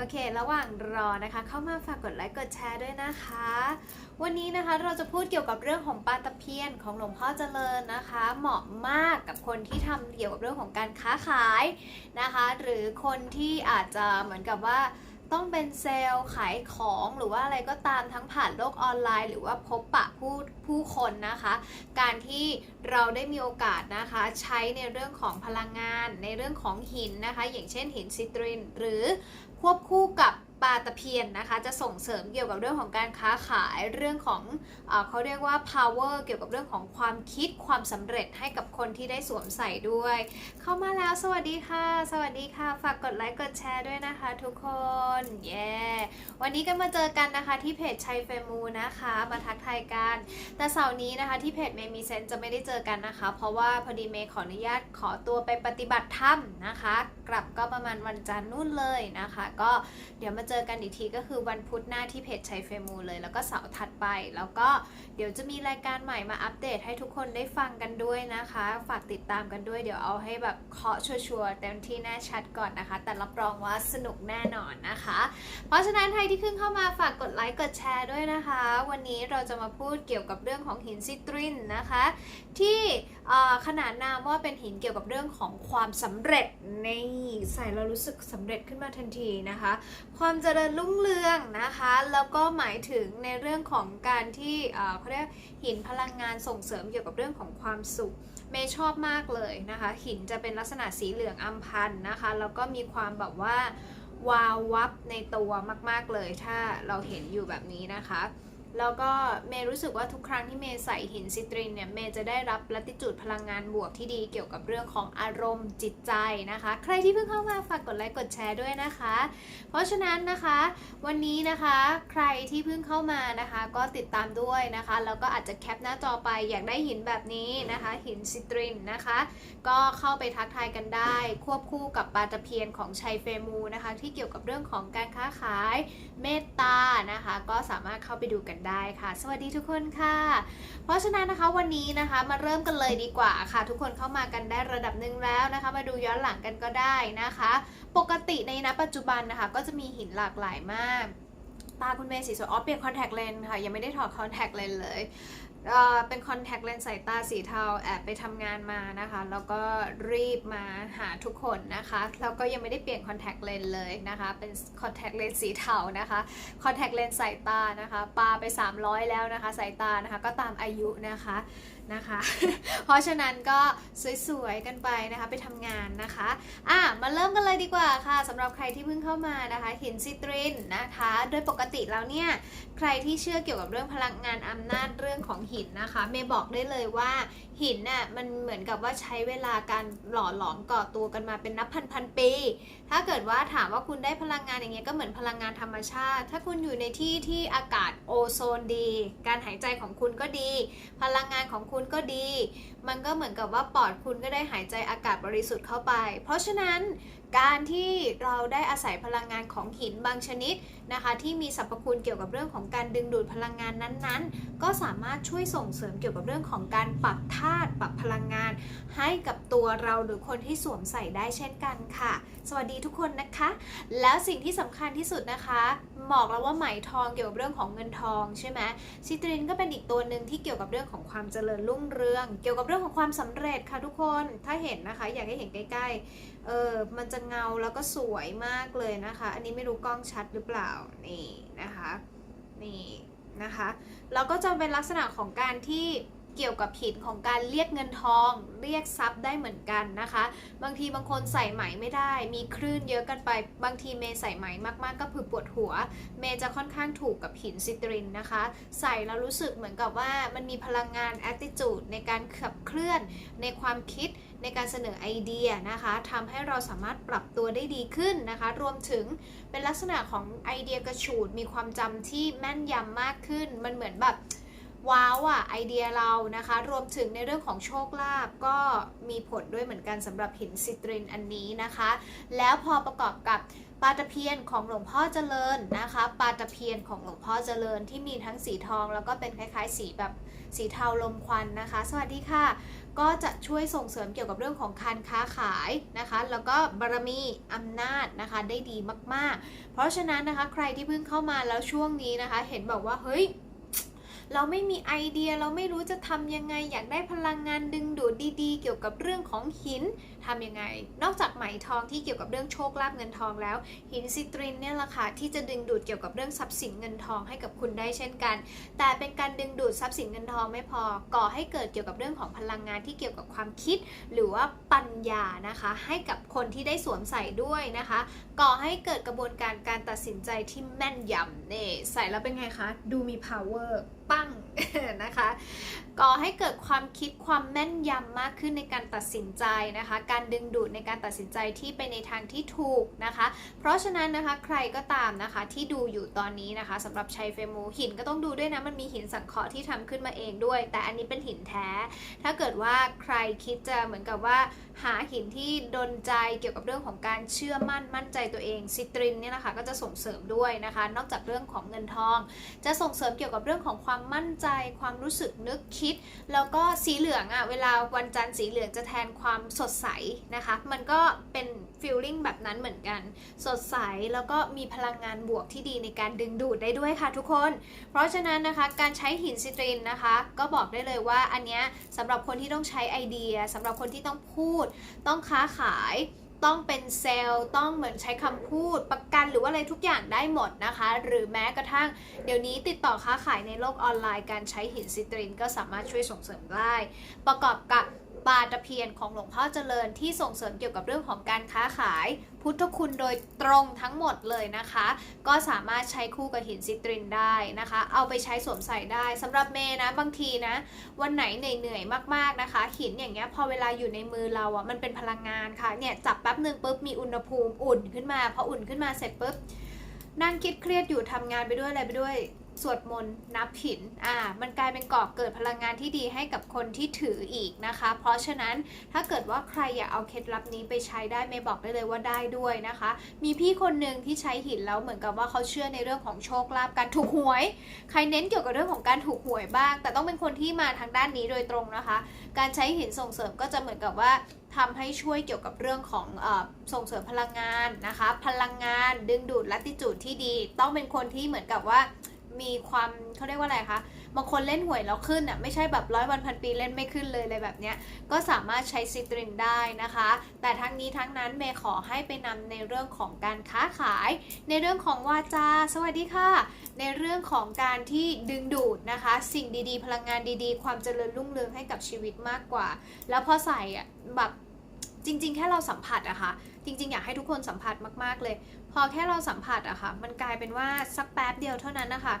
โอเค ระหว่างรอนะคะ เข้ามาฝากกดไลค์กดแชร์ด้วยนะคะ วันนี้นะคะเราจะพูดเกี่ยวกับเรื่องของปลาตะเพียนของหลวงพ่อเจริญนะคะ เหมาะมากกับคนที่ทำเกี่ยวกับเรื่องของการค้าขายนะคะ หรือคนที่อาจจะเหมือนกับว่าต้องเป็นเซลล์ขายของหรือว่าอะไรก็ตามทั้งผ่านโลกออนไลน์ หรือว่าพบปะผู้ผู้คนนะคะ การที่เราได้มีโอกาสนะคะ ใช้ในเรื่องของพลังงาน ในเรื่องของหินนะคะ อย่างเช่นหินซิตริน หรือ ควบคู่กับ ปลาตะเพียนนะคะ จะส่งเสริมเกี่ยวกับเรื่องของการค้าขายเรื่องของเอเขาเรียกว่า power เกี่ยวกับเรื่องของความคิดความสำเร็จให้กับคนที่ได้สวมใส่ด้วย เข้ามาแล้วสวัสดีค่ะ สวัสดีค่ะ ฝากกดไลค์กดแชร์ด้วยนะคะทุกคนเย้วันนี้ก็มาเจอกันนะคะที่เพจชัยเฟมูนะคะ มาทักทายกันแต่เสาร์นี้นะคะที่เพจเมมีเซนจะไม่ได้เจอกันนะคะ เพราะว่าพอดีเมย์ขออนุญาตขอตัวไปปฏิบัติธรรมนะคะ กลับก็ประมาณวันจันทร์นู่นเลยนะคะ ก็เดี๋ยวมาเจอกันอีกทีก็คือวันพุธหน้าที่เพจชัยเฟมูเลย แล้วก็เสาร์ถัดไป แล้วก็เดี๋ยวจะมีรายการใหม่มาอัปเดตให้ทุกคนได้ฟังกันด้วยนะคะ ฝากติดตามกันด้วยเดี๋ยวเอาให้แบบเคาะชัวร์ๆเต็มที่แน่ชัดก่อนนะคะ แต่รับรองว่าสนุกแน่นอนนะคะ เพราะฉะนั้นใครที่เพิ่งเข้ามาฝากกดไลค์กดแชร์ด้วยนะคะ วันนี้เราจะมาพูดเกี่ยวกับเรื่องของหินซิตรินนะคะที่ขนานนามว่าเป็นหินเกี่ยวกับเรื่องของความสำเร็จในใส่เรารู้สึกสำเร็จขึ้นมาทันทีนะคะ ความเจริญรุ่งเรืองนะคะ แล้วก็หมายถึงในเรื่องของการที่เขาเรียกหินพลังงานส่งเสริมเกี่ยวกับเรื่องของความสุขเมย์ชอบมากเลยนะคะ หินจะเป็นลักษณะสีเหลืองอัมพันธ์นะคะ แล้วก็มีความแบบว่าวาววับในตัวมาก ๆเลยถ้าเราเห็นอยู่แบบนี้นะคะ แล้วก็เมย์รู้สึกว่าทุกครั้งที่เมย์ใส่หินซิตรินเนี่ยเมย์จะได้รับลัติจูดพลังงานบวกที่ดีเกี่ยวกับเรื่องของอารมณ์จิตใจนะคะ ใครที่เพิ่งเข้ามาฝากกดไลค์กดแชร์ด้วยนะคะ เพราะฉะนั้นนะคะ วันนี้นะคะใครที่เพิ่งเข้ามานะคะ ก็ติดตามด้วยนะคะแล้วก็อาจจะแคปหน้าจอไปอยากได้หินแบบนี้นะคะ หินซิตรินนะคะ ก็เข้าไปทักทายกันได้ ควบคู่กับปาตะเพียนของชัยเฟมูนะคะ ที่เกี่ยวกับเรื่องของการค้าขายเมตตานะคะ ก็สามารถเข้าไปดูกันได้ค่ะ สวัสดีทุกคนค่ะ เพราะฉะนั้นนะคะวันนี้นะคะมาเริ่มกันเลยดีกว่าค่ะ ทุกคนเข้ามากันได้ระดับหนึ่งแล้วนะคะ มาดูย้อนหลังกันก็ได้นะคะ ปกติในณปัจจุบันนะคะ ก็จะมีหินหลากหลายมากตาคุณเมย์สีสวยอ๋อเปลี่ยนคอนแทคเลนส์ค่ะ ยังไม่ได้ถอดคอนแทคเลนส์เลย เป็นคอนแทคเลนส์สายตาสีเทาแอบไปทำงานมานะคะ แล้วก็รีบมาหาทุกคนนะคะ แล้วก็ยังไม่ได้เปลี่ยนคอนแทคเลนส์เลยนะคะ เป็นคอนแทคเลนส์สีเทานะคะคอนแทคเลนส์สายตานะคะปาไป 300 แล้วนะคะ สายตานะคะ ก็ตามอายุนะคะ นะคะ เพราะฉะนั้นก็สวยๆกันไปนะคะไปทำงานนะคะอะมาเริ่มกันเลยดีกว่าค่ะสำหรับใครที่เพิ่งเข้ามานะคะหินซิตรินนะคะ โดยปกติแล้วเนี่ยใครที่เชื่อเกี่ยวกับเรื่องพลังงานอำนาจเรื่องของหินนะคะเมย์บอกได้เลยว่าหินน่ะมันเหมือนกับว่าใช้เวลาการหล่อหลอมก่อตัวกันมาเป็นนับพันพันๆปี ถ้าเกิดว่าถามว่าคุณได้พลังงานอย่างเงี้ยก็เหมือนพลังงานธรรมชาติ ถ้าคุณอยู่ในที่ที่อากาศโอโซนดี การหายใจของคุณก็ดี พลังงานของคุณก็ดี มันก็เหมือนกับว่าปอดคุณก็ได้หายใจอากาศบริสุทธิ์เข้าไป เพราะฉะนั้นการที่เราได้อาศัยพลังงานของหินบางชนิดนะคะ ที่มีสรรพคุณเกี่ยวกับเรื่องของการดึงดูดพลังงานนั้นๆ ก็สามารถช่วยส่งเสริมเกี่ยวกับเรื่องของการปรับธาตุปรับพลังงาน ให้กับตัวเราหรือคนที่สวมใส่ได้เช่นกันค่ะ สวัสดีทุกคนนะคะ แล้วสิ่งที่สำคัญที่สุดนะคะ บอกแล้วว่าไหมทองเกี่ยวกับเรื่องของเงินทองใช่ไหมซิตรินก็เป็นอีกตัวหนึ่งที่เกี่ยวกับเรื่องของความเจริญรุ่งเรือง เกี่ยวกับเรื่องของความสำเร็จค่ะทุกคน ถ้าเห็นนะคะ อยากให้เห็นใกล้ๆ เออมันจะเงาแล้วก็สวยมากเลยนะคะ อันนี้ไม่รู้กล้องชัดหรือเปล่า นี่นะคะ นี่นะคะ แล้วก็จะเป็นลักษณะของการที่ เกี่ยวกับหินของการเรียกเงินทอง เรียกทรัพย์ได้เหมือนกันนะคะ บางทีบางคนใส่ไหมไม่ได้ มีคลื่นเยอะกันไป บางทีเมย์ใส่ไหมมากๆ ก็คือปวดหัว เมย์จะค่อนข้างถูกกับหินซิตรินนะคะ ใส่แล้วรู้สึกเหมือนกับว่ามันมีพลังงาน attitude ในการขับเคลื่อนในความคิดในการเสนอไอเดียนะคะทำให้เราสามารถปรับตัวได้ดีขึ้นนะคะ รวมถึงเป็นลักษณะของไอเดียกระฉูดมีความจำที่แม่นยำมากขึ้นมันเหมือนแบบ ว้าวอะไอเดียเรานะคะ รวมถึงในเรื่องของโชคลาภก็มีผลด้วยเหมือนกันสำหรับหินซิตรินอันนี้นะคะ แล้วพอประกอบกับปาตะเพียนของหลวงพ่อเจริญนะคะ ปาตะเพียนของหลวงพ่อเจริญที่มีทั้งสีทอง แล้วก็เป็นคล้ายๆ สีแบบสีเทาลมควันนะคะ สวัสดีค่ะ ก็จะช่วยส่งเสริมเกี่ยวกับเรื่องของการค้าขายนะคะ แล้วก็บารมีอำนาจนะคะได้ดีมากๆ เพราะฉะนั้นนะคะใครที่เพิ่งเข้ามาแล้วช่วงนี้นะคะ เห็นบอกว่าเฮ้ย เราไม่มีไอเดียเราไม่รู้จะทำยังไง อยากได้พลังงานดึงดูดดีๆ เกี่ยวกับเรื่องของหินทำยังไง นอกจากไหมทองที่เกี่ยวกับเรื่องโชคลาภเงินทองแล้ว หินซิตรินเนี่ยแหละค่ะที่จะดึงดูดเกี่ยวกับเรื่องทรัพย์สินเงินทองให้กับคุณได้เช่นกัน แต่เป็นการดึงดูดทรัพย์สินเงินทองไม่พอก่อให้เกิดเกี่ยวกับเรื่องของพลังงานที่เกี่ยวกับความคิด หรือว่าปัญญานะคะ ให้กับคนที่ได้สวมใส่ด้วยนะคะ ก่อให้เกิดกระบวนการการตัดสินใจที่แม่นยำเนี่ยใส่แล้วเป็นไงคะ ดูมี power ปั้งนะคะก่อให้เกิดความคิดความแม่นยำมากขึ้นในการตัดสินใจนะคะ การดึงดูดในการตัดสินใจที่ไปในทางที่ถูกนะคะ เพราะฉะนั้นนะคะใครก็ตามนะคะที่ดูอยู่ตอนนี้นะคะสำหรับชัยเฟมูหินก็ต้องดูด้วยนะมันมีหินสังเคราะห์ที่ทำขึ้นมาเองด้วย แต่อันนี้เป็นหินแท้ ถ้าเกิดว่าใครคิดจะเหมือนกับว่า หาหินที่ดนใจเกี่ยวกับเรื่องของการเชื่อมั่นมั่นใจตัวเองซิตรินเนี่ยนะคะก็จะส่งเสริมด้วยนะคะ นอกจากเรื่องของเงินทอง จะส่งเสริมเกี่ยวกับเรื่องของความมั่นใจ ความรู้สึกนึกคิด แล้วก็สีเหลืองอะ่ะเวลาวันจันทร์สีเหลืองจะแทนความสดใสนะคะ มันก็เป็นฟีลลิ่งแบบนั้นเหมือนกัน สดใสแล้วก็มีพลังงานบวกที่ดีในการดึงดูดได้ด้วยค่ะทุกคน เพราะฉะนั้นนะคะการใช้หินซิตรินนะคะ ก็บอกได้เลยว่าอันเนี้ยสำหรับคนที่ต้องใช้ไอเดียสำหรับคนที่ต้องพูด ต้องค้าขาย ต้องเป็นเซลล์ ต้องเหมือนใช้คำพูดประกันหรือว่าอะไรทุกอย่างได้หมดนะคะ หรือแม้กระทั่งเดี๋ยวนี้ติดต่อค้าขายในโลกออนไลน์การใช้หินซิตรินก็สามารถช่วยส่งเสริมได้ ประกอบกับ ปาตะเพียนของหลวงพ่อเจริญที่ส่งเสริมเกี่ยวกับเรื่องของการค้าขาย พุทธคุณโดยตรงทั้งหมดเลยนะคะ ก็สามารถใช้คู่กับหินซิตรินได้นะคะ เอาไปใช้สวมใส่ได้สำหรับเมนะบางทีนะ วันไหนเหนื่อยๆมากๆนะคะ หินอย่างเงี้ยพอเวลาอยู่ในมือเราอะมันเป็นพลังงานค่ะเนี่ยจับแป๊บหนึ่งปุ๊บมีอุณหภูมิอุ่นขึ้นมาพออุ่นขึ้นมาเสร็จปุ๊บนั่งคิดเครียดอยู่ทำงานไปด้วยอะไรไปด้วย สวดมนต์นับหินอ่ามันกลายเป็นก่อเกิดพลังงานที่ดีให้กับคนที่ถืออีกนะคะ เพราะฉะนั้นถ้าเกิดว่าใครอยากเอาเคล็ดลับนี้ไปใช้ได้เมย์บอกได้เลยว่าได้ด้วยนะคะ มีพี่คนหนึ่งที่ใช้หินแล้วเหมือนกับว่าเขาเชื่อในเรื่องของโชคลาภการถูกหวย ใครเน้นเกี่ยวกับเรื่องของการถูกหวยบ้าง แต่ต้องเป็นคนที่มาทางด้านนี้โดยตรงนะคะ การใช้หินส่งเสริมก็จะเหมือนกับว่าทำให้ช่วยเกี่ยวกับเรื่องของอส่งเสริมพลังงานนะคะ พลังงานดึงดูดลัติจูดที่ดี ต้องเป็นคนที่เหมือนกับว่า มีความเขาเรียกว่าอะไรคะบางคนเล่นหวยแล้วขึ้นอะไม่ใช่แบบร้อยวันพันปีเล่นไม่ขึ้นเลยอะไรแบบเนี้ยก็สามารถใช้ซิตรินได้นะคะ แต่ทั้งนี้ทั้งนั้นเมย์ขอให้ไปนำในเรื่องของการค้าขาย ในเรื่องของวาจาสวัสดีค่ะ ในเรื่องของการที่ดึงดูดนะคะ สิ่งดีๆ พลังงานดีๆ ความเจริญรุ่งเรืองให้กับชีวิตมากกว่า แล้วพอใส่อะแบบจริง ๆ แค่เราสัมผัสอะค่ะจริง ๆ อยากให้ทุกคนสัมผัสมาก ๆ เลย พอแค่เราสัมผัสอะค่ะ มันกลายเป็นว่าสักแป๊บเดียวเท่านั้นนะคะ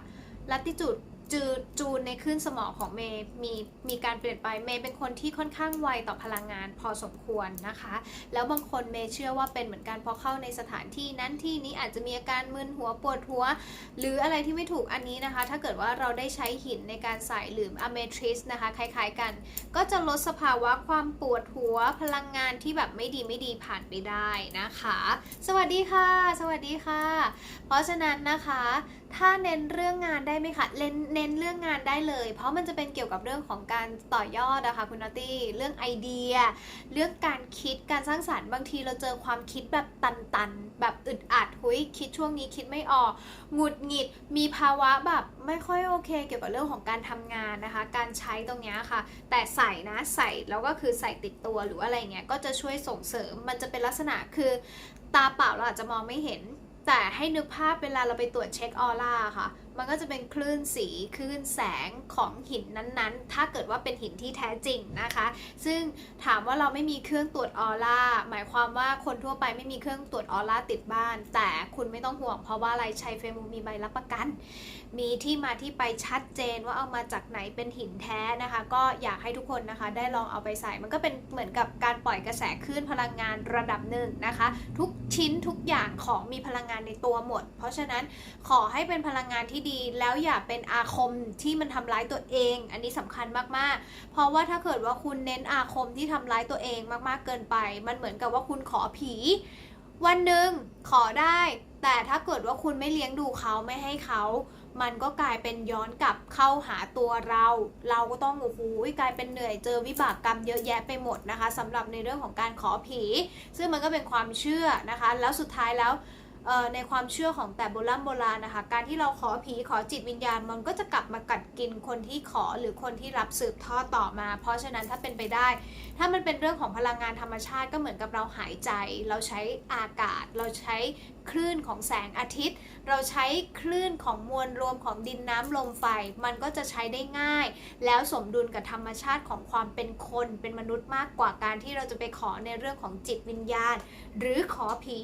ลัติจูด จืดจูนในคลื่นสมองของเมย์มีมีการเปลี่ยนไปเมย์เป็นคนที่ค่อนข้างไวต่อพลังงานพอสมควรนะคะ แล้วบางคนเมย์เชื่อว่าเป็นเหมือนกันพอเข้าในสถานที่นั้นที่นี้อาจจะมีอาการมึนหัวปวดหัว หรืออะไรที่ไม่ถูกอันนี้นะคะ ถ้าเกิดว่าเราได้ใช้หินในการใส่หรืออะเมทริสนะคะคล้ายๆกัน ก็จะลดสภาวะความปวดหัวพลังงานที่แบบไม่ดีไม่ดีผ่านไปได้นะคะ สวัสดีค่ะ สวัสดีค่ะ เพราะฉะนั้นนะคะ ถ้าเน้นเรื่องงานได้ไหมคะเน้นเน้นเรื่องงานได้เลย เพราะมันจะเป็นเกี่ยวกับเรื่องของการต่อยอดนะคะคุณนอตตี้ เรื่องไอเดีย เรื่องการคิด การสร้างสารรค์บางทีเราเจอความคิดแบบตันๆ แบบอึดอัดหุยคิดช่วงนี้คิดไม่ออกหงุดหงิด มีภาวะแบบไม่ค่อยโอเค เกี่ยวกับเรื่องของการทำงานนะคะ การใช้ตรงนี้ค่ะ แต่ใส่นะใส่แล้วก็คือใส่ติดตัวหรืออะไรเงี้ย ก็จะช่วยส่งเสริม มันจะเป็นลักษณะคือ ตาเปล่าเราอาจจะมองไม่เห็น แต่ให้นึกภาพเวลาเราไปตรวจเช็คออร่าค่ะ มันก็จะเป็นคลื่นสีคลื่นแสงของหินนั้นๆ ถ้าเกิดว่าเป็นหินที่แท้จริงนะคะ ซึ่งถามว่าเราไม่มีเครื่องตรวจออร่าหมายความว่าคนทั่วไปไม่มีเครื่องตรวจออร่าติดบ้าน แต่คุณไม่ต้องห่วงเพราะว่าอะไรชัยเฟมูมีใบรับประกัน มีที่มาที่ไปชัดเจนว่าเอามาจากไหนเป็นหินแท้นะคะ ก็อยากให้ทุกคนนะคะ ได้ลองเอาไปใส่มันก็เป็นเหมือนกับการปล่อยกระแสคลื่นพลังงานระดับหนึ่งนะคะ ทุกชิ้นทุกอย่างของมีพลังงานในตัวหมด เพราะฉะนั้นขอให้เป็นพลังงานที่ดีแล้วอย่าเป็นอาคมที่มันทำร้ายตัวเอง อันนี้สำคัญมากๆ เพราะว่าถ้าเกิดว่าคุณเน้นอาคมที่ทำร้ายตัวเองมากๆเกินไป มันเหมือนกับว่าคุณขอผี วันหนึ่งขอได้ แต่ถ้าเกิดว่าคุณไม่เลี้ยงดูเขาไม่ให้เขามันก็กลายเป็นย้อนกลับเข้าหาตัวเรา เราก็ต้องโอ้โหกลายเป็นเหนื่อยเจอวิบากกรรมเยอะแยะไปหมดนะคะสำหรับในเรื่องของการขอผี ซึ่งมันก็เป็นความเชื่อนะคะ แล้วสุดท้ายแล้ว ในความเชื่อของแต่โบราณโบราณนะคะ การที่เราขอผีขอจิตวิญญาณ มันก็จะกลับมากัดกินคนที่ขอหรือคนที่รับสืบทอดต่อมา เพราะฉะนั้นถ้าเป็นไปได้ ถ้ามันเป็นเรื่องของพลังงานธรรมชาติก็เหมือนกับเราหายใจ เราใช้อากาศ เราใช้คลื่นของแสงอาทิตย์ เราใช้คลื่นของมวลรวมของดินน้ำลมไฟ มันก็จะใช้ได้ง่าย แล้วสมดุลกับธรรมชาติของความเป็นคนเป็นมนุษย์มากกว่าการที่เราจะไปขอในเรื่องของจิตวิญญาณ หรือขอผี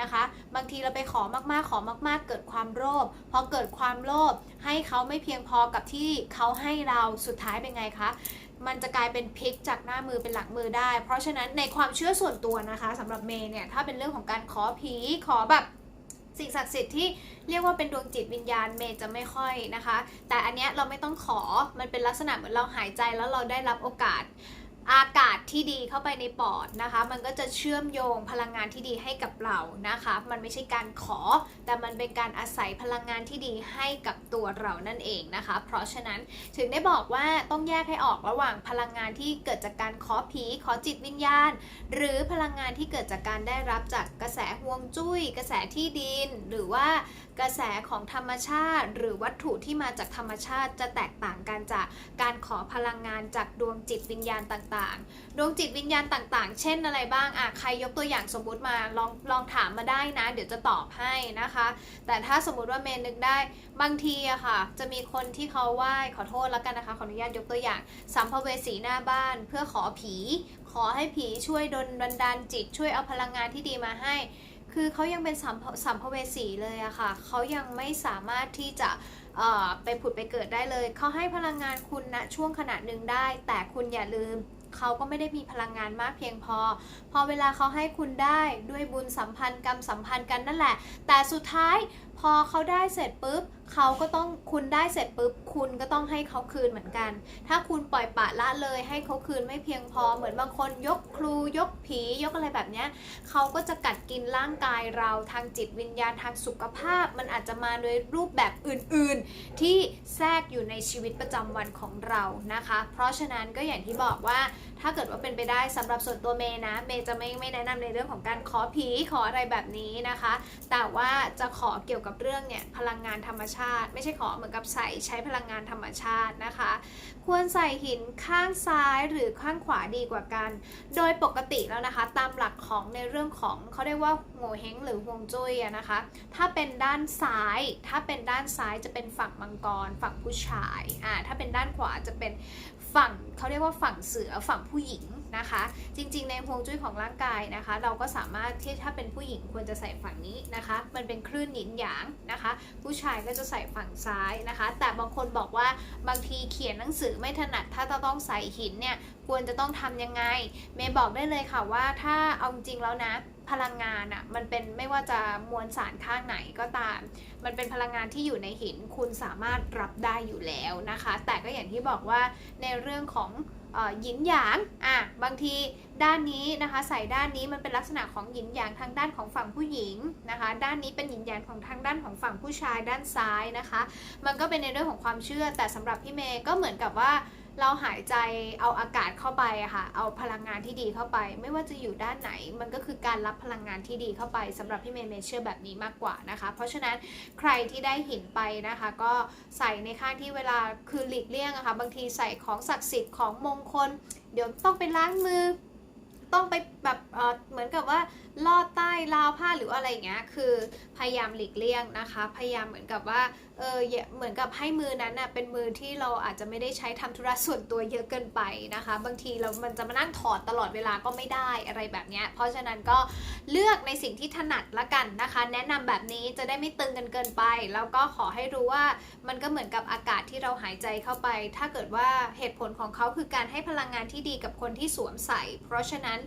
นะคะ ทีเราไปขอมากๆ ขอมาก ๆ เกิดความโลภพอเกิดความโลภให้เขาไม่เพียงพอกับที่เขาให้เราสุดท้ายเป็นไงคะมันจะกลายเป็นพลิกจากหน้ามือเป็นหลังมือได้ เพราะฉะนั้นในความเชื่อส่วนตัวนะคะสำหรับเมย์เนี่ยถ้าเป็นเรื่องของการขอผีขอแบบสิ่งศักดิ์สิทธิ์ที่เรียกว่าเป็นดวงจิตวิญญาณเมย์จะไม่ค่อยนะคะ แต่อันเนี้ยเราไม่ต้องขอมันเป็นลักษณะเหมือนเราหายใจแล้วเราได้รับโอกาส อากาศที่ดีเข้าไปในปอดนะคะ มันก็จะเชื่อมโยงพลังงานที่ดีให้กับเรานะคะ มันไม่ใช่การขอ แต่มันเป็นการอาศัยพลังงานที่ดีให้กับตัวเรานั่นเองนะคะ เพราะฉะนั้นถึงได้บอกว่าต้องแยกให้ออกระหว่างพลังงานที่เกิดจากการขอผี ขอจิตวิญญาณ หรือพลังงานที่เกิดจากการได้รับจากกระแสห่วงจุ้ย กระแสที่ดิน หรือว่ากระแสของธรรมชาติ หรือวัตถุที่มาจากธรรมชาติจะแตกต่างกันจากการขอพลังงานจากดวงจิตวิญญาณต่างๆ ดวงจิตวิญญาณต่างๆ เช่นอะไรบ้างอะใครยกตัวอย่างสมมุติมาลองลองถามมาได้นะ เดี๋ยวจะตอบให้นะคะ แต่ถ้าสมมุติว่าเมนนึกได้บางทีอะค่ะ จะมีคนที่เขาไหว้ขอโทษแล้วกันนะคะขออนุญาตยกตัวอย่างสัมภเวสีหน้าบ้านเพื่อขอผี ขอให้ผีช่วยดลบันดาลจิตช่วยเอาพลังงานที่ดีมาให้คือเขายังเป็นสัมสัมภเวสีเลยอะค่ะ เขายังไม่สามารถที่จะไปผุดไปเกิดได้เลย เขาให้พลังงานคุณณช่วงขณะหนึ่งได้ แต่คุณอย่าลืม เขาก็ไม่ได้มีพลังงานมากเพียงพอ พอเวลาเขาให้คุณได้ด้วยบุญสัมพันธ์กรรมสัมพันธ์กันนั่นแหละ แต่สุดท้ายพอเขาได้เสร็จปุ๊บเขาก็ต้องคุณได้เสร็จปุ๊บ คุณก็ต้องให้เขาคืนเหมือนกัน ถ้าคุณปล่อยปะละเลยให้เขาคืนไม่เพียงพอเหมือนบางคนยกครูยกผียกอะไรแบบเนี้ยเขาก็จะกัดกินร่างกายเราทางจิตวิญญาณทางสุขภาพ มันอาจจะมาโดยรูปแบบอื่นๆ ที่แทรกอยู่ในชีวิตประจำวันของเรานะคะ เพราะฉะนั้นก็อย่างที่บอกว่า ถ้าเกิดว่าเป็นไปได้สำหรับส่วนตัวเมย์นะ เมย์จะไม่ไม่แนะนำในเรื่องของการขอผีขออะไรแบบนี้นะคะ แต่ว่าจะขอเกี่ยวกับเรื่องเนี่ยพลังงานธรรมชาติ ไม่ใช่ขอเหมือนกับใส่ใช้พลังงานธรรมชาตินะคะ ควรใส่หินข้างซ้ายหรือข้างขวาดีกว่ากัน โดยปกติแล้วนะคะ ตามหลักของในเรื่องของเขาเรียกว่าโงเฮงหรือฮวงจุ้ยนะคะ ถ้าเป็นด้านซ้าย ถ้าเป็นด้านซ้ายจะเป็นฝั่งมังกร ฝั่งผู้ชายอ่าถ้าเป็นด้านขวาจะเป็นฝั่งเขาเรียกว่าฝั่งเสือฝั่งผู้หญิงนะคะ จริงๆ ในฮวงจุ้ยของร่างกายนะคะ เราก็สามารถที่ถ้าเป็นผู้หญิงควรจะใส่ฝั่งนี้นะคะ มันเป็นคลื่นหยินหยางนะคะ ผู้ชายก็จะใส่ฝั่งซ้ายนะคะ แต่บางคนบอกว่าบางทีเขียนหนังสือไม่ถนัดถ้าจะต้องใส่หินเนี่ยควรจะต้องทำยังไง เมย์บอกได้เลยค่ะว่าถ้าเอาจริงแล้วนะพลังงานอะ่ะมันเป็นไม่ว่าจะมวลสารข้างไหนก็ตาม มันเป็นพลังงานที่อยู่ในหินคุณสามารถรับได้อยู่แล้วนะคะ แต่ก็อย่างที่บอกว่าในเรื่องของ หยินหยาง อะ บางทีด้านนี้นะคะ ใส่ด้านนี้มันเป็นลักษณะของหยินหยางทางด้านของฝั่งผู้หญิงนะคะ ด้านนี้เป็นหยินหยางของทางด้านของฝั่งผู้ชายด้านซ้ายนะคะ มันก็เป็นในเรื่องของความเชื่อ แต่สำหรับพี่เมย์ก็เหมือนกับว่า เราหายใจเอาอากาศเข้าไปค่ะ เอาพลังงานที่ดีเข้าไป ไม่ว่าจะอยู่ด้านไหน มันก็คือการรับพลังงานที่ดีเข้าไปสำหรับพี่เมย์เมเชื่อแบบนี้มากกว่านะคะ เพราะฉะนั้นใครที่ได้หินไปนะคะ ก็ใส่ในข้างที่เวลาคือหลีกเลี่ยงอะค่ะบางทีใส่ของศักดิ์สิทธิ์ของมงคล เดี๋ยวต้องไปล้างมือ ต้องไปแบบเเหมือนกับว่าลอดใต้ราวผ้าหรืออะไรเงี้ยคือพยายามหลีกเลี่ยงนะคะ พยายามเหมือนกับว่าเออเหมือนกับให้มือนั้นน่ะเป็นมือที่เราอาจจะไม่ได้ใช้ทำธุระส่วนตัวเยอะเกินไปนะคะ บางทีเรามันจะมานั่งถอดตลอดเวลาก็ไม่ได้อะไรแบบเนี้ยเพราะฉะนั้นก็เลือกในสิ่งที่ถนัดละกันนะคะ แนะนำแบบนี้จะได้ไม่ตึงกันเกินไป แล้วก็ขอให้รู้ว่ามันก็เหมือนกับอากาศที่เราหายใจเข้าไป ถ้าเกิดว่าเหตุผลของเขาคือการให้พลังงานที่ดีกับคนที่สวมใส่ เพราะฉะนั้น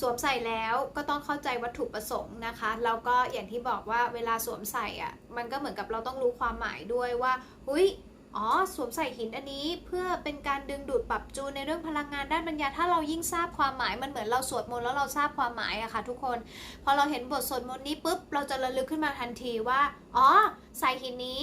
สวมใส่แล้วก็ต้องเข้าใจจวัตถุประสงค์นะคะแล้วก็อย่างที่บอกว่าเวลาสวมใส่อะมันก็เหมือนกับเราต้องรู้ความหมายด้วยว่าหุยอ๋อสวมใส่หินอันนี้เพื่อเป็นการดึงดูดปรับจูนในเรื่องพลังงานด้านปัญญาถ้าเรายิ่งทราบความหมายมันเหมือนเราสวดมนต์แล้วเราทราบความหมายอะค่ะทุกคน พอเราเห็นบทสวดมนต์นี้ปุ๊บเราจะระลึกขึ้นมาทันทีว่าอ๋อใส่หินนี้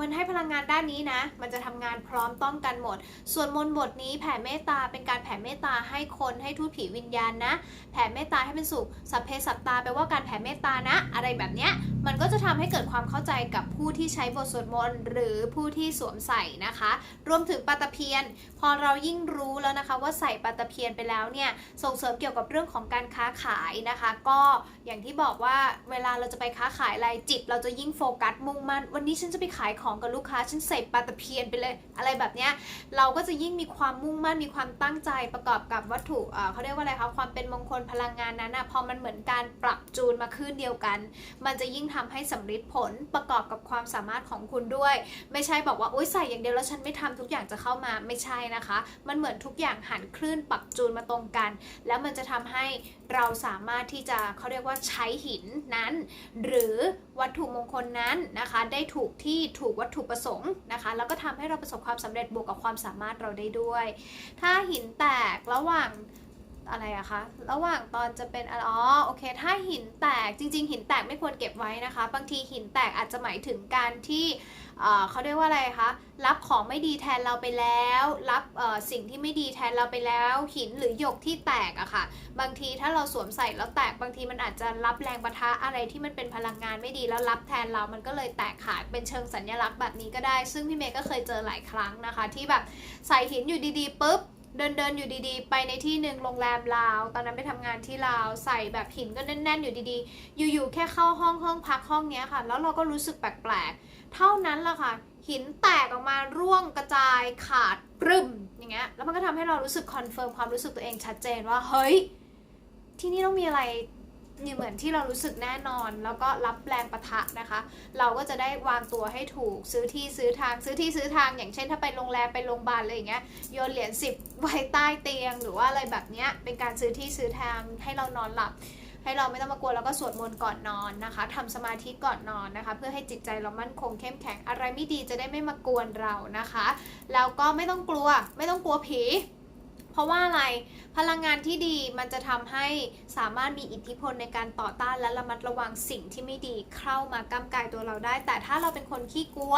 มันให้พลังงานด้านนี้นะ มันจะทำงานพร้อมต้องกันหมด ส่วนมนบทนี้แผ่เมตตาเป็นการแผ่เมตตาให้คนให้ทูตผีวิญญาณนะ แผ่เมตตาให้เป็นสุขสัพเพสัตตาแปลว่าการแผ่เมตตานะ อะไรแบบเนี้ยมันก็จะทำให้เกิดความเข้าใจกับผู้ที่ใช้บทสวดมนต์หรือผู้ที่สวมใส่นะคะ รวมถึงปาตะเพียน พอเรายิ่งรู้แล้วนะคะว่าใส่ปาตะเพียนไปแล้วเนี่ยส่งเสริมเกี่ยวกับเรื่องของการค้าขายนะคะ ก็อย่างที่บอกว่าเวลาเราจะไปค้าขายอะไรจิต เราจะยิ่งโฟกัสมุ่งมั่นวันนี้ฉันจะไปขายของของกับลูกค้าฉันใส่ปาตะเพียนไปเลย อะไรแบบเนี้ยเราก็จะยิ่งมีความมุ่งมั่นมีความตั้งใจประกอบกับวัตถุเขาเรียกว่าอะไรคะความเป็นมงคลพลังงานนั้นนะพอมันเหมือนการปรับจูนมาขึ้นเดียวกัน มันจะยิ่งทำให้สำลิดผลประกอบกับความสามารถของคุณด้วย ไม่ใช่บอกว่าโอ๊ยใส่อย่างเดียวแล้วฉันไม่ทำทุกอย่างจะเข้ามาไม่ใช่นะคะ มันเหมือนทุกอย่างหันคลื่นปรับจูนมาตรงกัน แล้วมันจะทำให้เราสามารถที่จะเขาเรียกว่าใช้หินนั้น หรือวัตถุมงคลนั้นนะคะ ได้ถูกที่ถูกวัตถุประสงค์นะคะ แล้วก็ทำให้เราประสบความสำเร็จบวกกับความสามารถเราได้ด้วย ถ้าหินแตกระหว่าง อะไรอะคะ ระหว่างตอนจะเป็นอะอ๋อโอเค ถ้าหินแตกจริง ๆ หินแตกไม่ควรเก็บไว้นะคะ บางทีหินแตกอาจจะหมายถึงการที่เขาเรียกว่าอะไรคะรับของไม่ดีแทนเราไปแล้ว รับสิ่งที่ไม่ดีแทนเราไปแล้ว หินหรือหยกที่แตกอะค่ะ บางทีถ้าเราสวมใส่แล้วแตกบางทีมันอาจจะรับแรงประทะอะไรที่มันเป็นพลังงานไม่ดีแล้วรับแทนเรามันก็เลยแตกขาดเป็นเชิงสัญลักษณ์แบบนี้ก็ได้ ซึ่งพี่เมย์ก็เคยเจอหลายครั้งนะคะ ที่แบบใส่หินอยู่ดีๆปุ๊บ เดินเดินอยู่ดีๆ ไปในที่หนึ่งโรงแรมลาว ตอนนั้นไปทำงานที่ลาวใส่แบบหินก็แน่น ๆ อยู่ดีๆ อยู่ๆแค่เข้าห้องห้องพักห้องเนี้ยค่ะ แล้วเราก็รู้สึกแปลกๆ เท่านั้นละค่ะ หินแตกออกมาร่วงกระจายขาดปรึมอย่างเงี้ยแล้วมันก็ทำให้เรารู้สึกคอนเฟิร์มความรู้สึกตัวเองชัดเจนว่าเฮ้ยที่นี่ต้องมีอะไร เหมือนที่เรารู้สึกแน่นอน แล้วก็รับแรงประทะนะคะ เราก็จะได้วางตัวให้ถูกซื้อที่ซื้อทางซื้อที่ซื้อทาง อย่างเช่น ถ้าไปโรงแรมไปโรงพยาบาลอะไรอย่างเงี้ยโยนเหรียญสิบไว้ใต้เตียง หรือว่าอะไรแบบเนี้ยเป็นการซื้อที่ซื้อทางให้เรานอนหลับ ให้เราไม่ต้องมากลัวแล้วก็สวดมนต์ก่อนนอนนะคะทำสมาธิก่อนนอนนะคะ เพื่อให้จิตใจเรามั่นคงเข้มแข็งอะไรไม่ดีจะได้ไม่มากวนเรานะคะ แล้วก็ไม่ต้องกลัวไม่ต้องกลัวผี เพราะว่าอะไรพลังงานที่ดีมันจะทำให้สามารถมีอิทธิพลในการต่อต้านและระมัดระวังสิ่งที่ไม่ดีเข้ามาก้ำกายตัวเราได้ แต่ถ้าเราเป็นคนขี้กลัว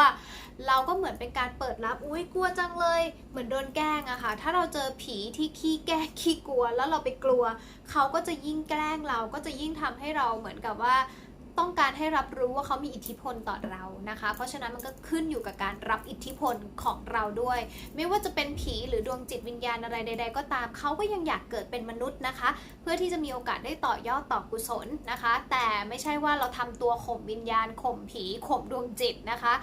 เราก็เหมือนเป็นการเปิดรับอุ้ยกลัวจังเลย เหมือนโดนแกล้งอะค่ะถ้าเราเจอผีที่ขี้แกล้งขี้กลัว แล้วเราไปกลัว เขาก็จะยิ่งแกล้งเราก็จะยิ่งทำให้เราเหมือนกับว่า ต้องการให้รับรู้ว่าเขามีอิทธิพลต่อเรานะคะ เพราะฉะนั้นมันก็ขึ้นอยู่กับการรับอิทธิพลของเราด้วย ไม่ว่าจะเป็นผีหรือดวงจิตวิญญาณอะไรใด ๆ ก็ตามเขาก็ยังอยากเกิดเป็นมนุษย์นะคะ เพื่อที่จะมีโอกาสได้ต่อยอดต่อกุศลนะคะ แต่ไม่ใช่ว่าเราทำตัวข่มวิญญาณข่มผีข่มดวงจิตนะคะ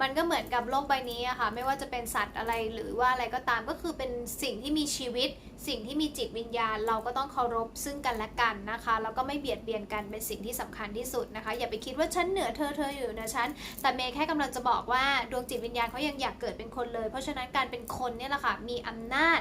มันก็เหมือนกับโลกใบนี้อะค่ะไม่ว่าจะเป็นสัตว์อะไรหรือว่าอะไรก็ตามก็คือเป็นสิ่งที่มีชีวิตสิ่งที่มีจิตวิญญาณเราก็ต้องเคารพซึ่งกันและกันนะคะแล้วก็ไม่เบียดเบียนกันเป็นสิ่งที่สำคัญที่สุดนะคะ อย่าไปคิดว่าฉันเหนือเธอเธออยู่เหนือฉันแต่เมย์แค่กำลังจะบอกว่าดวงจิตวิญญาณเขายังอยากเกิดเป็นคนเลย เพราะฉะนั้นการเป็นคนเนี่ยแหละค่ะมีอำนาจ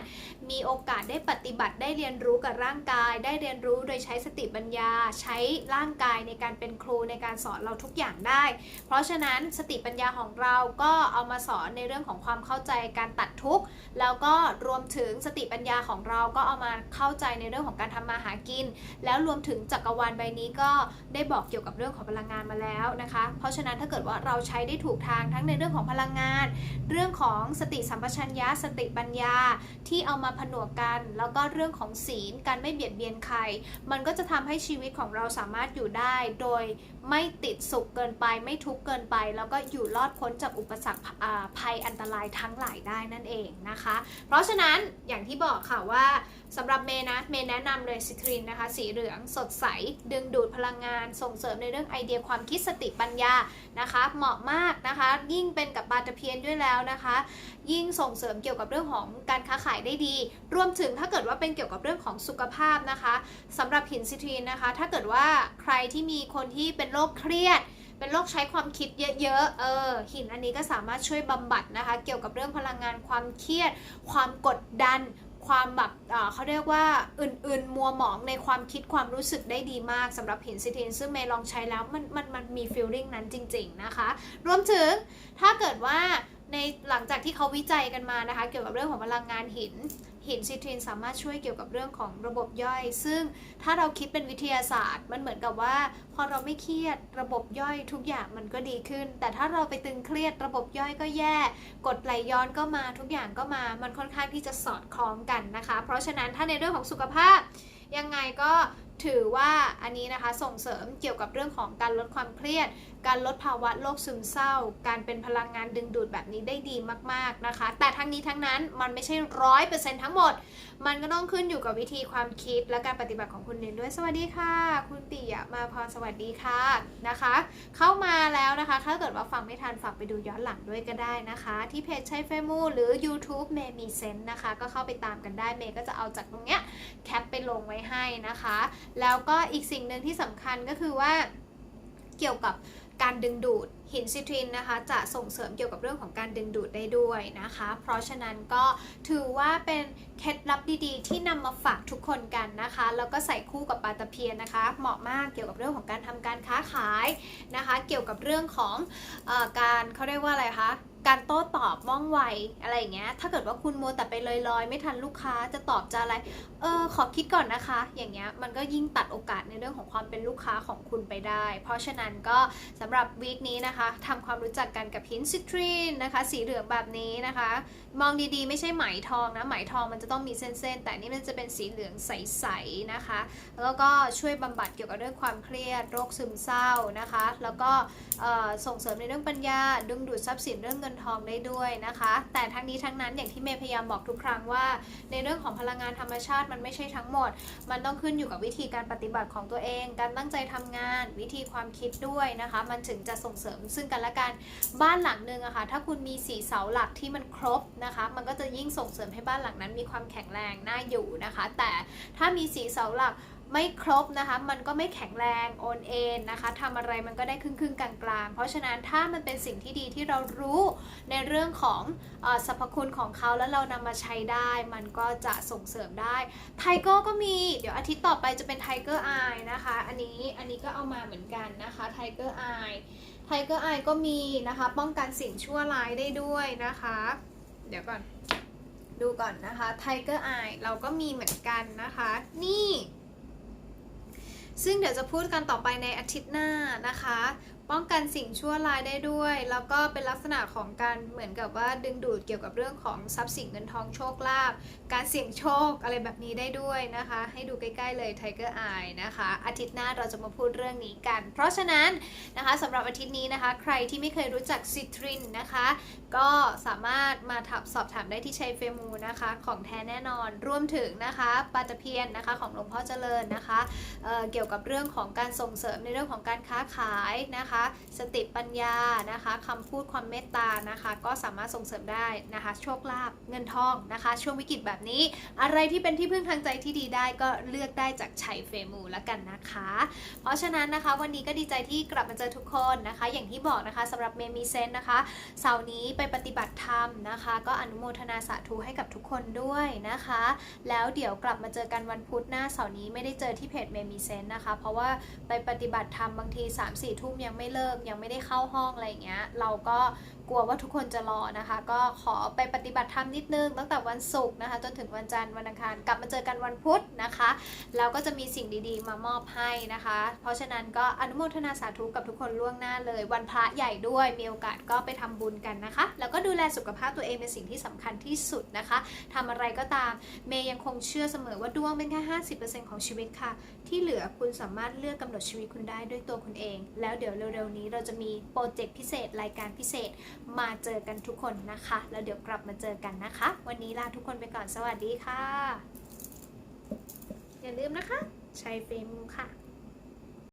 มีโอกาสได้ปฏิบัติได้เรียนรู้กับร่างกาย ได้เรียนรู้โดยใช้สติปัญญา ใช้ร่างกายในการเป็นครูในการสอนเราทุกอย่างได้ เพราะฉะนั้นสติปัญญาของเราก็เอามาสอนในเรื่องของความเข้าใจการตัดทุกข์แล้วก็รวมถึงสติปัญญาของเราก็เอามาเข้าใจในเรื่องของการทำมาหากิน แล้วรวมถึงจักรวาลใบนี้ก็ได้บอกเกี่ยวกับเรื่องของพลังงานมาแล้วนะคะ เพราะฉะนั้นถ้าเกิดว่าเราใช้ได้ถูกทางทั้งในเรื่องของพลังงาน เรื่องของสติสัมปชัญญะสติปัญญาที่เอามาผนวกกัน แล้วก็เรื่องของศีลการไม่เบียดเบียนใคร มันก็จะทำให้ชีวิตของเราสามารถอยู่ได้ โดยไม่ติดสุขเกินไป ไม่ทุกข์เกินไป แล้วก็อยู่รอดพ้นจากอุปสรรคภัยอันตรายทั้งหลายได้นั่นเองนะคะ เพราะฉะนั้นอย่างที่บอกค่ะว่าสำหรับเมย์นะ เมย์แนะนำเลยซิทรินนะคะ สีเหลืองสดใส ดึงดูดพลังงาน ส่งเสริมในเรื่องไอเดียความคิดสติปัญญานะคะ เหมาะมากนะคะ ยิ่งเป็นกับปาตะเพียนด้วยแล้วนะคะ ยิ่งส่งเสริมเกี่ยวกับเรื่องของการค้าขายได้ดี รวมถึงถ้าเกิดว่าเป็นเกี่ยวกับเรื่องของสุขภาพนะคะสำหรับหินซิทรีนนะคะ ถ้าเกิดว่าใครที่มีคนที่เป็นโรคเครียดเป็นโรคใช้ความคิดเยอะๆ เออ หินอันนี้ก็สามารถช่วยบำบัดนะคะ เกี่ยวกับเรื่องพลังงานความเครียด ความกดดัน ความแบบเขาเรียกว่าอื่นๆ มัวหมองในความคิดความรู้สึกได้ดีมากสำหรับหินซิทินซึ่งเมย์ลองใช้แล้วมันมันมันมีฟีลลิ่งนั้นจริง ๆ นะคะ รวมถึงถ้าเกิดว่าในหลังจากที่เขาวิจัยกันมานะคะ เกี่ยวกับเรื่องของพลังงานหิน หินซิตรินสามารถช่วยเกี่ยวกับเรื่องของระบบย่อย ซึ่งถ้าเราคิดเป็นวิทยาศาสตร์ มันเหมือนกับว่า พอเราไม่เครียดระบบย่อยทุกอย่างมันก็ดีขึ้น แต่ถ้าเราไปตึงเครียดระบบย่อยก็แย่กดไหลย้อนก็มาทุกอย่างก็มามันค่อนข้างที่จะสอดคล้องกันนะคะ เพราะฉะนั้นถ้าในเรื่องของสุขภาพยังไงก็ ถือว่าอันนี้นะคะส่งเสริมเกี่ยวกับเรื่องของการลดความเครียด การลดภาวะโรคซึมเศร้า การเป็นพลังงานดึงดูดแบบนี้ได้ดีมากๆนะคะ แต่ทั้งนี้ทั้งนั้นมันไม่ใช่ร้อยเปอร์เซ็นต์ทั้งหมด มันก็ต้องขึ้นอยู่กับวิธีความคิดและการปฏิบัติของคุณเองด้วย สวัสดีค่ะ คุณปิยะมาพรสวัสดีค่ะนะคะ เข้ามาแล้วนะคะ ถ้าเกิดว่าฟังไม่ทันฝากไปดูย้อนหลังด้วยก็ได้นะคะ ที่เพจใช้เฟมูหรือ YouTube เมมีเซนต์นะคะ ก็เข้าไปตามกันได้เมย์ก็จะเอาจากตรงเนี้ยแคปไปลงไว้ให้นะคะ แล้วก็อีกสิ่งหนึ่งที่สำคัญก็คือว่าเกี่ยวกับการดึงดูด หินซิตรินนะคะจะส่งเสริมเกี่ยวกับเรื่องของการดึงดูดได้ด้วยนะคะ เพราะฉะนั้นก็ถือว่าเป็นเคล็ดลับดีๆ ที่นำมาฝากทุกคนกันนะคะ แล้วก็ใส่คู่กับปลาตะเพียนนะคะ เหมาะมากเกี่ยวกับเรื่องของการทำการค้าขายนะคะ เกี่ยวกับเรื่องของอการเขาเรียกว่าอะไรคะ การโต้ตอบว่องไวอะไรอย่างเงี้ย ถ้าเกิดว่าคุณมัวแต่ไปลอยๆ ไม่ทันลูกค้าจะตอบจะอะไร เออขอคิดก่อนนะคะ อย่างเงี้ยมันก็ยิ่งตัดโอกาสในเรื่องของความเป็นลูกค้าของคุณไปได้ เพราะฉะนั้นก็สำหรับวีคนี้นะคะทำความรู้จักกันกับหินซิตรีนนะคะ สีเหลืองแบบนี้นะคะ มองดีๆ ไม่ใช่ไหมทองนะไหมทองมันจะต้องมีเส้นๆ แต่นี่มันจะเป็นสีเหลืองใสๆนะคะ แล้วก็ช่วยบำบัดเกี่ยวกับเรื่องความเครียดโรคซึมเศร้านะคะ แล้วก็ส่งเสริมในเรื่องปัญญาดึงดูดทรัพย์สินเรื่องเงินทองได้ด้วยนะคะ แต่ทั้งนี้ทั้งนั้นอย่างที่เมย์พยายามบอกทุกครั้งว่า ในเรื่องของพลังงานธรรมชาติมันไม่ใช่ทั้งหมด มันต้องขึ้นอยู่กับวิธีการปฏิบัติของตัวเอง การตั้งใจทำงาน วิธีความคิดด้วยนะคะ มันถึงจะส่งเสริมซึ่งกันและกันบ้านหลังหนึ่งอะค่ะถ้าคุณมีสีเสาหลักที่มันครบนะคะ มันก็จะยิ่งส่งเสริมให้บ้านหลังนั้นมีความแข็งแรงน่าอยู่นะคะ แต่ถ้ามีสีเสาหลัก ไม่ครบนะคะ มันก็ไม่แข็งแรงโอนเอ็นนะคะทำอะไรมันก็ได้ครึ่งครึ่งๆกลางๆเพราะฉะนั้นถ้ามันเป็นสิ่งที่ดีที่เรารู้ในเรื่องของอสรรพคุณของเขาแล้วเรานำมาใช้ได้ มันก็จะส่งเสริมได้ไทเกอร์ก็มี เดี๋ยวอาทิตย์ต่อไปจะเป็นไทเกอร์ไอนะคะ อันนี้อันนี้ก็เอามาเหมือนกันนะคะไทเกอร์ไอไทเกอร์ไอก็มีนะคะ ป้องกันสิ่งชั่วร้ายได้ด้วยนะคะ เดี๋ยวก่อนดูก่อนนะคะไทเกอร์ไอเราก็มีเหมือนกันนะคะ นี่ ซึ่งเดี๋ยวจะพูดกันต่อไปในอาทิตย์หน้านะคะ ป้องกันสิ่งชั่วร้ายได้ด้วย แล้วก็เป็นลักษณะของการเหมือนกับว่าดึงดูดเกี่ยวกับเรื่องของทรัพย์สินเงินทองโชคลาภ การเสี่ยงโชคอะไรแบบนี้ได้ด้วยนะคะ ให้ดูใกล้ๆเลย Tiger Eye นะคะ อาทิตย์หน้าเราจะมาพูดเรื่องนี้กัน เพราะฉะนั้นนะคะสำหรับอาทิตย์นี้นะคะ ใครที่ไม่เคยรู้จักซิตรินนะคะ ก็สามารถมาถับสอบถามได้ที่ชัยเฟมูนะคะ ของแท้แน่นอนรวมถึงนะคะปาตะเพียนนะคะของหลวงพ่อเจริญนะคะเเกี่ยวกับเรื่องของการส่งเสริมในเรื่องของการค้าขายนะคะ สติปัญญานะคะคำพูดความเมตตานะคะ ก็สามารถส่งเสริมได้นะคะ โชคลาภเงินทองนะคะ ช่วงวิกฤตแบบนี้ อะไรที่เป็นที่พึ่งทางใจที่ดีได้ก็เลือกได้จากชัยเฟมูแล้วกันนะคะ เพราะฉะนั้นนะคะวันนี้ก็ดีใจที่กลับมาเจอทุกคนนะคะ อย่างที่บอกนะคะสำหรับเมมีเซนนะคะเสาร์นี้ไปปฏิบัติธรรมนะคะ ก็อนุโมทนาสาธุให้กับทุกคนด้วยนะคะ แล้วเดี๋ยวกลับมาเจอกันวันพุธหน้าเสาร์นี้ไม่ได้เจอที่เพจเมมีเซนนะคะ เพราะว่าไปปฏิบัติธรรมบางที3-4ทุ่มยังไม่เลิกยังไม่ได้เข้าห้องอะไรอย่างเงี้ยเราก็กลัวว่าทุกคนจะรอนะคะ ก็ขอไปปฏิบัติธรรมนิดนึงตั้งแต่วันศุกร์นะคะจนถึงวันจันทร์วันอังคารกลับมาเจอกันวันพุธนะคะแล้วก็จะมีสิ่งดีๆ มามอบให้นะคะ เพราะฉะนั้นก็อนุโมทนาสาธุกับทุกคนล่วงหน้าเลย วันพระใหญ่ด้วยมีโอกาสก็ไปทำบุญกันนะคะ แล้วก็ดูแลสุขภาพตัวเองเป็นสิ่งที่สำคัญที่สุดนะคะทำอะไรก็ตามเมย์ยังคงเชื่อเสมอว่าดวงเป็นแค่50%ของชีวิตค่ะ ที่เหลือคุณสามารถเลือกกำหนดชีวิตคุณได้ด้วยตัวคุณเอง แล้วเดี๋ยวเร็วๆนี้เราจะมีโปรเจกต์พิเศษรายการพิเศษมาเจอกันทุกคนนะคะ แล้วเดี๋ยวกลับมาเจอกันนะคะ วันนี้ลาทุกคนไปก่อนสวัสดีค่ะ อย่าลืมนะคะ ใช้เฟรมค่ะ